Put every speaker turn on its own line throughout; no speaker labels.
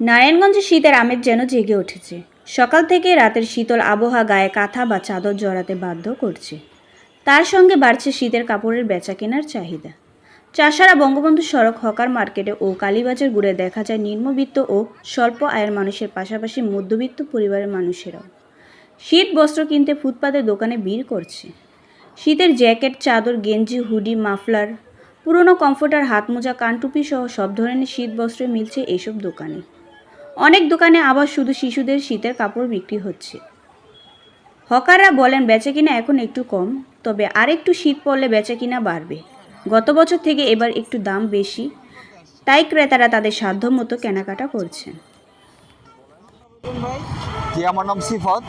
নারায়ণগঞ্জে শীতের আমেজ যেন জেগে উঠেছে। সকাল থেকে রাতের শীতল আবহাওয়া গায়ে কাঁথা বা চাদর জড়াতে বাধ্য করছে। তার সঙ্গে বাড়ছে শীতের কাপড়ের বেচা কেনার চাহিদা। চাষারা বঙ্গবন্ধু সড়ক হকার মার্কেটে ও কালীবাজার ঘুরে দেখা যায় নিম্নবিত্ত ও স্বল্প আয়ের মানুষের পাশাপাশি মধ্যবিত্ত পরিবারের মানুষেরাও। শীত বস্ত্র কিনতে ফুটপাতের দোকানে ভিড় করছে। শীতের জ্যাকেট, চাদর, গেঞ্জি, হুডি, মাফলার, পুরনো কমফোর্টার হাত মোজা কানটুপি সহ সব ধরনের শীত বস্ত্র মিলছে এইসব দোকানে। অনেক দোকানে আবার শুধু শিশুদের শীতের কাপড় বিক্রি হচ্ছে। হকাররা বলেন বেচাকিনা এখন একটু কম, তবে আরেকটু শীত পড়লে বেচাকিনা বাড়বে। গত বছর থেকে এবার একটু দাম বেশি, তাই ক্রেতারা তাদের সাধ্য মতো কেনাকাটা করছেন।
জি, আমার নাম সিফাত।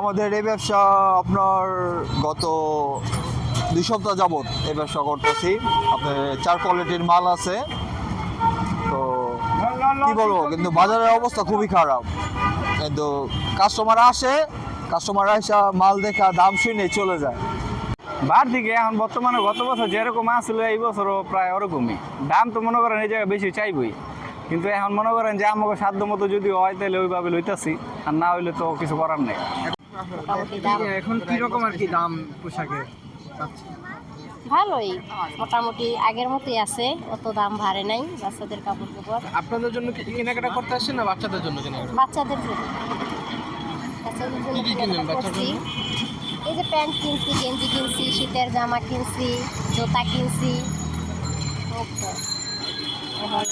আমাদের এই ব্যবসা আপনার গত দুই সপ্তাহ যাবত এই ব্যবসা করতেছি। আপনার চার কোয়ালিটির মাল আছে। কি বলব? কিন্তু বাজারের অবস্থা খুবই খারাপ। কিন্তু কাস্টমার আসে কাস্টমার আসা মাল দেখা দাম শুনে চলে যায়।
বার দিকে এখন বর্তমানে গত বছর যেরকম আসছিল এই বছরও প্রায় ওরকমই। দাম তো মনে করেন এই জায়গায় বেশি চাইবই। কিন্তু এখন মনে করেন যে আমাকে সাধ্য মতো যদি হয় তাহলে ওইভাবে লইতাছি। আর না হইলে তো কিছু করার নেই।
এখন কি রকম আর কি দাম পোশাকের
ভালোই মোটামুটি আগের মতোই আছে অত দাম ভারে নাই বাচ্চাদের কাপড় চোপড়।
আপনাদের জন্য কি কেনাকাটা করতে আসছেন না বাচ্চাদের জন্য কেনাকাটা?
বাচ্চাদের জন্য। বাচ্চাদের জন্য
কি কিনলেন বাচ্চার
এই যে প্যান্ট কিনছি গেঞ্জি কিনছি শীতের জামা কিনছি জুতা কিনছি। এখন